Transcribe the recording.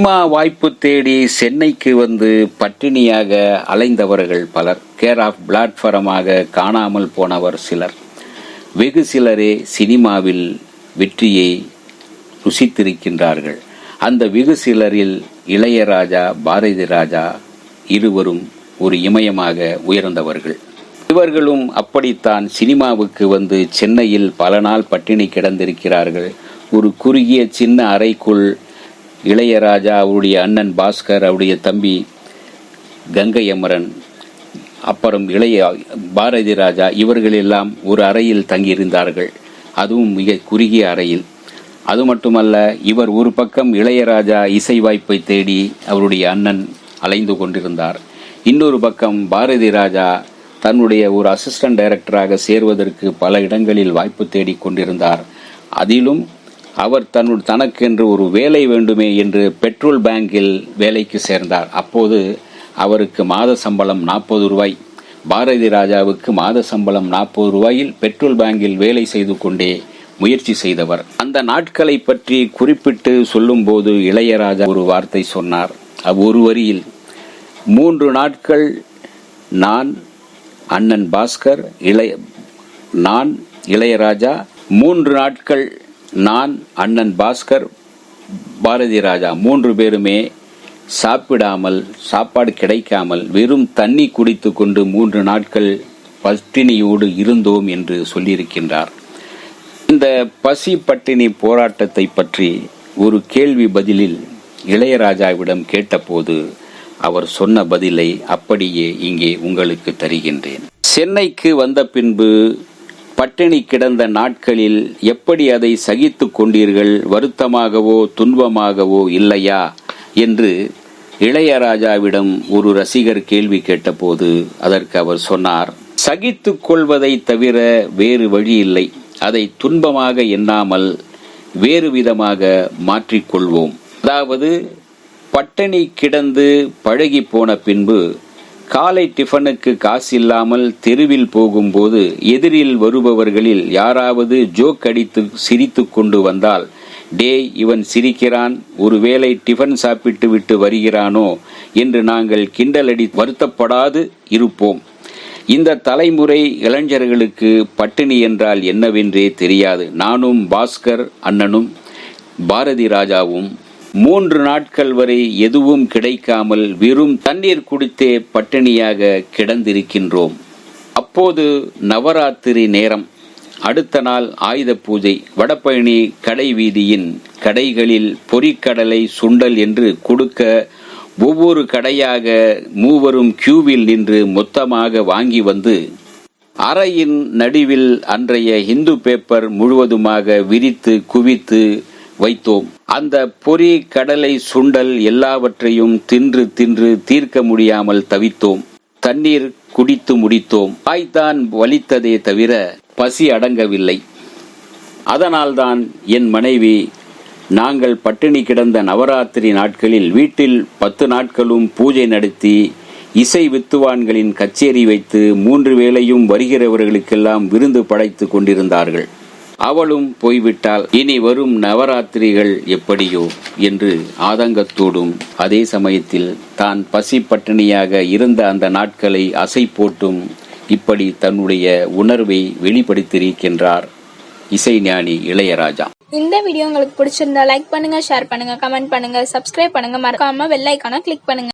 Cinema வாய்ப்பு தேடி சென்னைக்கு வந்து பட்டினியாக அலைந்தவர்கள் பலர். கேர் ஆஃப் பிளாட்ஃபாரமாக காணாமல் போனவர் சிலர். வெகு சிலரே சினிமாவில் வெற்றியை ருசித்திருக்கின்றார்கள். அந்த வெகு சிலரில் இளையராஜா பாரதி ராஜா இருவரும் ஒரு இமயமாக உயர்ந்தவர்கள். இவர்களும் அப்படித்தான் சினிமாவுக்கு வந்து சென்னையில் பல நாள் பட்டினி கிடந்திருக்கிறார்கள். ஒரு குறுகிய சின்ன அறைக்குள் இளையராஜா அவருடைய அண்ணன் பாஸ்கர் அவருடைய தம்பி கங்கை அமரன் அப்புறம் இளைய பாரதி ராஜா இவர்கள் எல்லாம் ஒரு அறையில் தங்கியிருந்தார்கள். அதுவும் மிக குறுகிய அறையில். அது மட்டுமல்ல இவர் ஒரு பக்கம் இளையராஜா இசை வாய்ப்பை தேடி அவருடைய அண்ணன் அலைந்து கொண்டிருந்தார். இன்னொரு பக்கம் பாரதி ராஜா தன்னுடைய ஒரு அசிஸ்டன்ட் டைரக்டராக சேர்வதற்கு பல இடங்களில் வாய்ப்பு தேடிக் கொண்டிருந்தார். அதிலும் அவர் தன்னு தனக்கென்று ஒரு வேலை வேண்டுமே என்று பெட்ரோல் பேங்கில் வேலைக்கு சேர்ந்தார். அப்போது அவருக்கு மாத சம்பளம் நாற்பது ரூபாய். பாரதி ராஜாவுக்கு மாத சம்பளம் நாற்பது ரூபாயில் பெட்ரோல் பேங்கில் வேலை செய்து கொண்டே முயற்சி செய்தவர். அந்த நாட்களை பற்றி குறிப்பிட்டு சொல்லும்போது இளையராஜா ஒரு வார்த்தை சொன்னார். அவ் ஒரு வரியில் மூன்று நாட்கள் நான் அண்ணன் பாஸ்கர் இளைய நான் இளையராஜா மூன்று நாட்கள் நான் அண்ணன் பாஸ்கர் பாரதி ராஜா மூன்று பேருமே சாப்பிடாமல் சாப்பாடு கிடைக்காமல் வெறும் தண்ணி குடித்து கொண்டு மூன்று நாட்கள் பட்டினியோடு இருந்தோம் என்று சொல்லியிருக்கின்றார். இந்த பசி பட்டினி போராட்டத்தை பற்றி ஒரு கேள்வி பதிலில் இளையராஜாவிடம் கேட்டபோது அவர் சொன்ன பதிலை அப்படியே இங்கே உங்களுக்கு தருகின்றேன். சென்னைக்கு வந்த பின்பு பட்டினி கிடந்த நாட்களில் எப்படி அதை சகித்து கொண்டீர்கள்? வருத்தமாகவோ துன்பமாகவோ இல்லையா? என்று இளையராஜாவிடம் ஒரு ரசிகர் கேள்வி கேட்டபோது அதற்கு அவர் சொன்னார் சகித்து கொள்வதை தவிர வேறு வழி இல்லை. அதை துன்பமாக எண்ணாமல் வேறு விதமாக மாற்றிக்கொள்வோம் அதாவது பட்டினி கிடந்து பழகி போன பின்பு காலை டிஃபனுக்கு காசு இல்லாமல் தெருவில் போகும்போது எதிரில் வருபவர்களில் யாராவது ஜோக் அடித்து சிரித்து கொண்டு வந்தால் டே இவன் சிரிக்கிறான் ஒருவேளை டிஃபன் சாப்பிட்டு விட்டு வருகிறானோ? என்று நாங்கள் கிண்டலடி வருத்தப்படாது இருப்போம். இந்த தலைமுறை இளைஞர்களுக்கு பட்டினி என்றால் என்னவென்றே தெரியாது. நானும் பாஸ்கர் அண்ணனும் பாரதி ராஜாவும் மூன்று நாட்கள் வரை எதுவும் கிடைக்காமல் வெறும் தண்ணீர் குடித்தே பட்டினியாக கிடந்திருக்கின்றோம். அப்போது நவராத்திரி நேரம். அடுத்த நாள் ஆயுத பூஜை. வடபழனி கடை வீதியின் கடைகளில் பொறிக்கடலை சுண்டல் என்று கொடுக்க ஒவ்வொரு கடையாக மூவரும் கியூவில் நின்று மொத்தமாக வாங்கி வந்து அறையின் நடுவில் அன்றைய இந்து பேப்பர் முழுவதுமாக விரித்து குவித்து வைத்தோம். அந்த பொறி கடலை சுண்டல் எல்லாவற்றையும் தின்று தின்று தீர்க்க முடியாமல் தவித்தோம். தண்ணீர் குடித்து முடித்தோம். வாய்த்தான் வலித்ததே தவிர பசி அடங்கவில்லை. அதனால்தான் என் மனைவி நாங்கள் பட்டினி கிடந்த நவராத்திரி நாட்களில் வீட்டில் பத்து நாட்களும் பூஜை நடத்தி இசை வித்துவான்களின் கச்சேரி வைத்து மூன்று வேளையும் வருகிறவர்களுக்கெல்லாம் விருந்து படைத்து கொண்டிருந்தார்கள். அவளும் போய்விட்டால் இனி வரும் நவராத்திரிகள் எப்படியோ? என்று ஆதங்கத்தோடும் அதே சமயத்தில் தான் பசி பட்டினியாக இருந்த அந்த நாட்களை அசை போட்டும் இப்படி தன்னுடைய உணர்வை வெளிப்படுத்தியிருக்கின்றார் இசைஞானி இளையராஜா. இந்த வீடியோ உங்களுக்கு பிடிச்சிருந்தா லைக் பண்ணுங்க ஷேர் பண்ணுங்க கமெண்ட் பண்ணுங்க சப்ஸ்கிரைப் பண்ணுங்க. மறக்காம வெள்ளைக்கான கிளிக் பண்ணுங்க.